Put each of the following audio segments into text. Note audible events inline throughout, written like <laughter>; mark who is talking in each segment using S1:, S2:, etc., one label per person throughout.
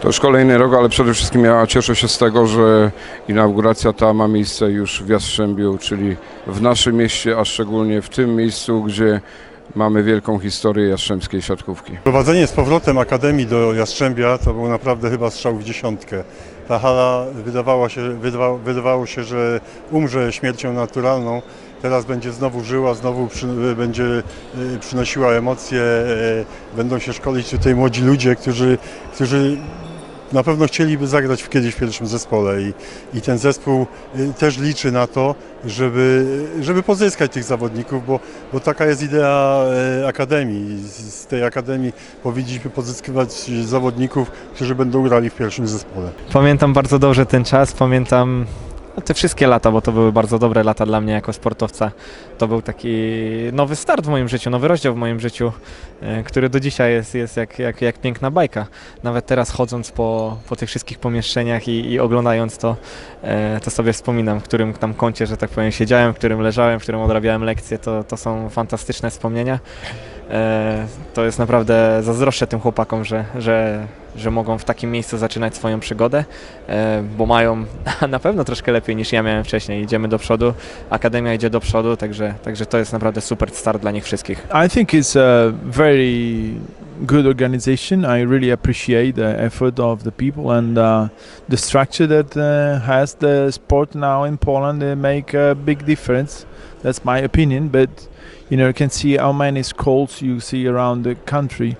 S1: To już kolejny rok, ale przede wszystkim ja cieszę się z tego, że inauguracja ta ma miejsce już w Jastrzębiu, czyli w naszym mieście, a szczególnie w tym miejscu, gdzie mamy wielką historię jastrzębskiej siatkówki.
S2: Prowadzenie z powrotem Akademii do Jastrzębia to był naprawdę chyba strzał w dziesiątkę. Ta hala wydawała się, wydawało, wydawało się, że umrze śmiercią naturalną. Teraz będzie znowu żyła, znowu przy, będzie y, przynosiła emocje. y, Będą się szkolić tutaj młodzi ludzie, którzy, którzy na pewno chcieliby zagrać w- kiedyś w pierwszym zespole i, i ten zespół y, też liczy na to, żeby, żeby pozyskać tych zawodników, bo, bo taka jest idea e, Akademii. Z, tej Akademii powinniśmy pozyskiwać zawodników, którzy będą grali w pierwszym zespole.
S3: Pamiętam bardzo dobrze ten czas, pamiętam te wszystkie lata, bo to były bardzo dobre lata dla mnie jako sportowca. To był taki nowy start w moim życiu, nowy rozdział w moim życiu, e, który do dzisiaj jest, jest jak, jak, jak piękna bajka. Nawet teraz chodząc po, po tych wszystkich pomieszczeniach i, i oglądając to, e, to sobie wspominam, w którym tam kącie, że tak powiem, siedziałem, w którym leżałem, w którym odrabiałem lekcje. To, to są fantastyczne wspomnienia. E, to jest naprawdę zazdroszczę tym chłopakom, że, że, że mogą w takim miejscu zaczynać swoją przygodę, e, bo mają <laughs> na pewno troszkę lepiej niż ja miałem wcześniej. Idziemy do przodu, Akademia idzie do przodu, także, także to jest naprawdę super start dla nich wszystkich.
S4: I think it's a very good organization. I really appreciate the effort of the people and uh, the structure that uh, has the sport now in Poland. They make a big difference. That's my opinion. But you know, you can see how many schools you see around the country,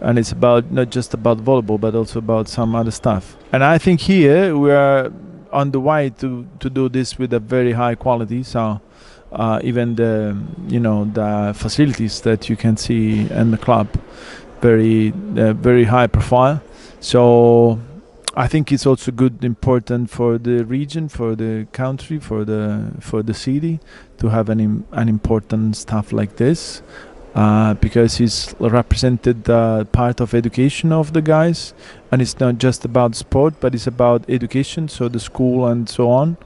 S4: and it's about not just about volleyball, but also about some other stuff. And I think here we are on the way to to do this with a very high quality. So uh, even the you know the facilities that you can see in the club very uh, very high profile so I think it's also good important for the region for the country for the for the city to have an im- an important stuff like this uh, because it's represented uh, part of education of the guys. And it's not just about sport but it's about education so the school and so on.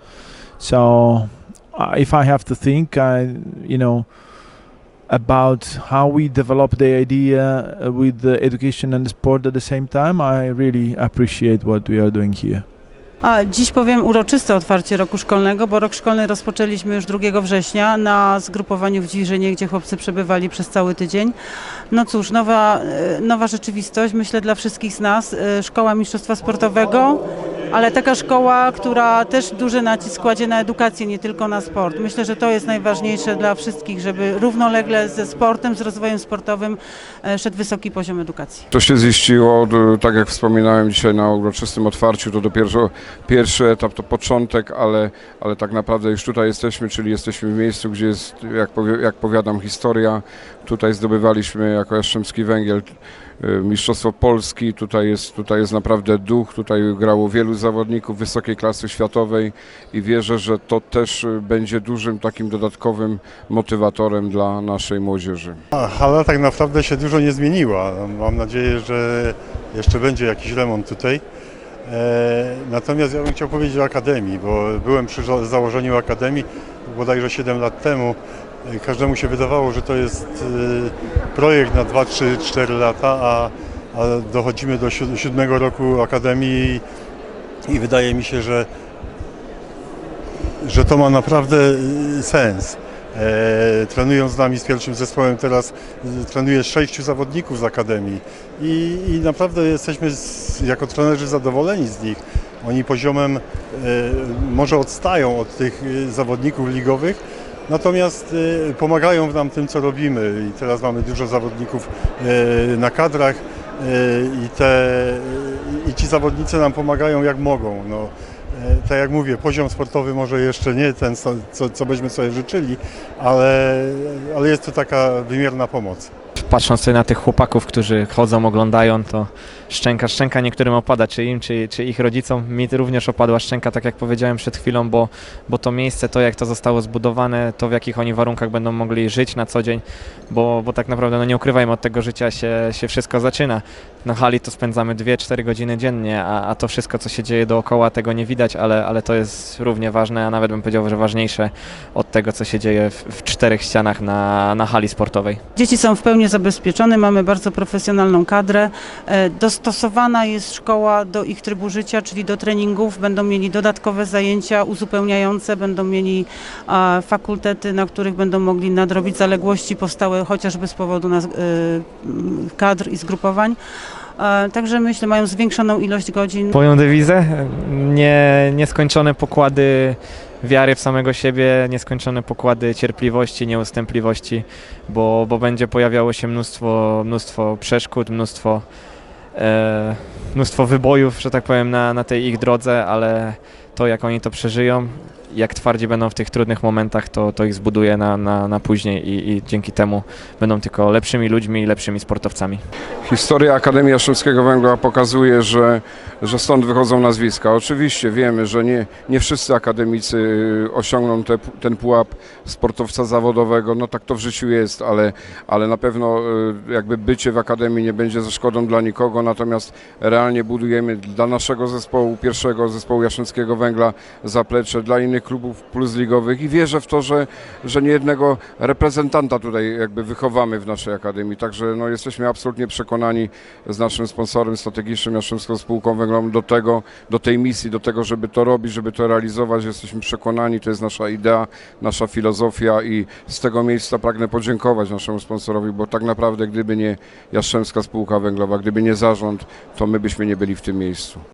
S4: So uh, if I have to think, I you know about how we develop the idea uh, with the education and the sport at the same time, I really appreciate what we are doing here.
S5: A dziś powiem uroczyste otwarcie roku szkolnego, bo rok szkolny rozpoczęliśmy już 2 września na zgrupowaniu w Dziwiżynie, gdzie chłopcy przebywali przez cały tydzień. No cóż, nowa, e, nowa rzeczywistość, myślę dla wszystkich z nas. E, Szkoła Mistrzostwa Sportowego, ale taka szkoła, która też duży nacisk kładzie na edukację, nie tylko na sport. Myślę, że to jest najważniejsze dla wszystkich, żeby równolegle ze sportem, z rozwojem sportowym e, szedł wysoki poziom edukacji.
S1: To się ziściło, d- tak jak wspominałem dzisiaj na uroczystym otwarciu, to dopiero pierwszy etap, to początek, ale, ale tak naprawdę już tutaj jesteśmy, czyli jesteśmy w miejscu, gdzie jest, jak, powie, jak powiadam, historia. Tutaj zdobywaliśmy jako Jastrzębski Węgiel y, Mistrzostwo Polski, tutaj jest, tutaj jest naprawdę duch, tutaj grało wielu zawodników wysokiej klasy światowej i wierzę, że to też y, będzie dużym takim dodatkowym motywatorem dla naszej młodzieży.
S2: Hala tak naprawdę się dużo nie zmieniła. Mam nadzieję, że jeszcze będzie jakiś remont tutaj. E, natomiast ja bym chciał powiedzieć o Akademii, bo byłem przy za- założeniu Akademii bodajże 7 lat temu. E, Każdemu się wydawało, że to jest e, projekt na 2, 3, 4 lata, a, a dochodzimy do siód- siódmego roku Akademii i, wydaje mi się, że, że to ma naprawdę e, sens. E, trenują z nami z pierwszym zespołem teraz e, trenuje sześciu zawodników z Akademii i, i naprawdę jesteśmy z, jako trenerzy zadowoleni z nich. Oni poziomem e, może odstają od tych e, zawodników ligowych, natomiast e, pomagają nam tym, co robimy i teraz mamy dużo zawodników e, na kadrach i, te, i ci zawodnicy nam pomagają jak mogą. No, E, tak jak mówię, poziom sportowy może jeszcze nie ten, co, co byśmy sobie życzyli, ale, ale jest to taka wymierna pomoc.
S3: Patrząc sobie na tych chłopaków, którzy chodzą, oglądają, to szczęka, szczęka niektórym opada, czy im, czy, czy ich rodzicom. Mi również opadła szczęka, tak jak powiedziałem przed chwilą, bo, bo to miejsce, to jak to zostało zbudowane, to w jakich oni warunkach będą mogli żyć na co dzień, bo, bo tak naprawdę, no nie ukrywajmy, od tego życia się, się wszystko zaczyna. Na hali to spędzamy 2-4 godziny dziennie, a, a to wszystko, co się dzieje dookoła, tego nie widać, ale, ale to jest równie ważne, a nawet bym powiedział, że ważniejsze od tego, co się dzieje w, w czterech ścianach na, na hali sportowej.
S5: Dzieci są w pełni zabezpieczony, mamy bardzo profesjonalną kadrę. E, Dostosowana jest szkoła do ich trybu życia, czyli do treningów. Będą mieli dodatkowe zajęcia uzupełniające, będą mieli fakultety, na których będą mogli nadrobić zaległości powstałe chociażby z powodu e, kadr i zgrupowań. E, Także myślę, mają zwiększoną ilość godzin.
S3: Moją dewizę nie, nieskończone pokłady wiary w samego siebie, nieskończone pokłady cierpliwości, nieustępliwości, bo, bo będzie pojawiało się mnóstwo, mnóstwo przeszkód, mnóstwo, e, mnóstwo wybojów, że tak powiem, na, na tej ich drodze, ale to jak oni to przeżyją, jak twardzi będą w tych trudnych momentach, to, to ich zbuduje na, na, na później i, i dzięki temu będą tylko lepszymi ludźmi i lepszymi sportowcami.
S1: Historia Akademii Jastrzębskiego Węgla pokazuje, że, że stąd wychodzą nazwiska. Oczywiście wiemy, że nie, nie wszyscy akademicy osiągną te, ten pułap sportowca zawodowego, no tak to w życiu jest, ale, ale na pewno y, jakby bycie w Akademii nie będzie ze szkodą dla nikogo, natomiast realnie budujemy dla naszego zespołu, pierwszego zespołu Jastrzębskiego Węgla zaplecze, dla innych klubów plus ligowych i wierzę w to, że, że niejednego reprezentanta tutaj jakby wychowamy w naszej Akademii, także no, jesteśmy absolutnie przekonani z naszym sponsorem strategicznym Jastrzębską Spółką Węglową do tego, do tej misji, do tego, żeby to robić, żeby to realizować. Jesteśmy przekonani, to jest nasza idea, nasza filozofia i z tego miejsca pragnę podziękować naszemu sponsorowi, bo tak naprawdę gdyby nie Jastrzębska Spółka Węglowa, gdyby nie zarząd, to my byśmy nie byli w tym miejscu.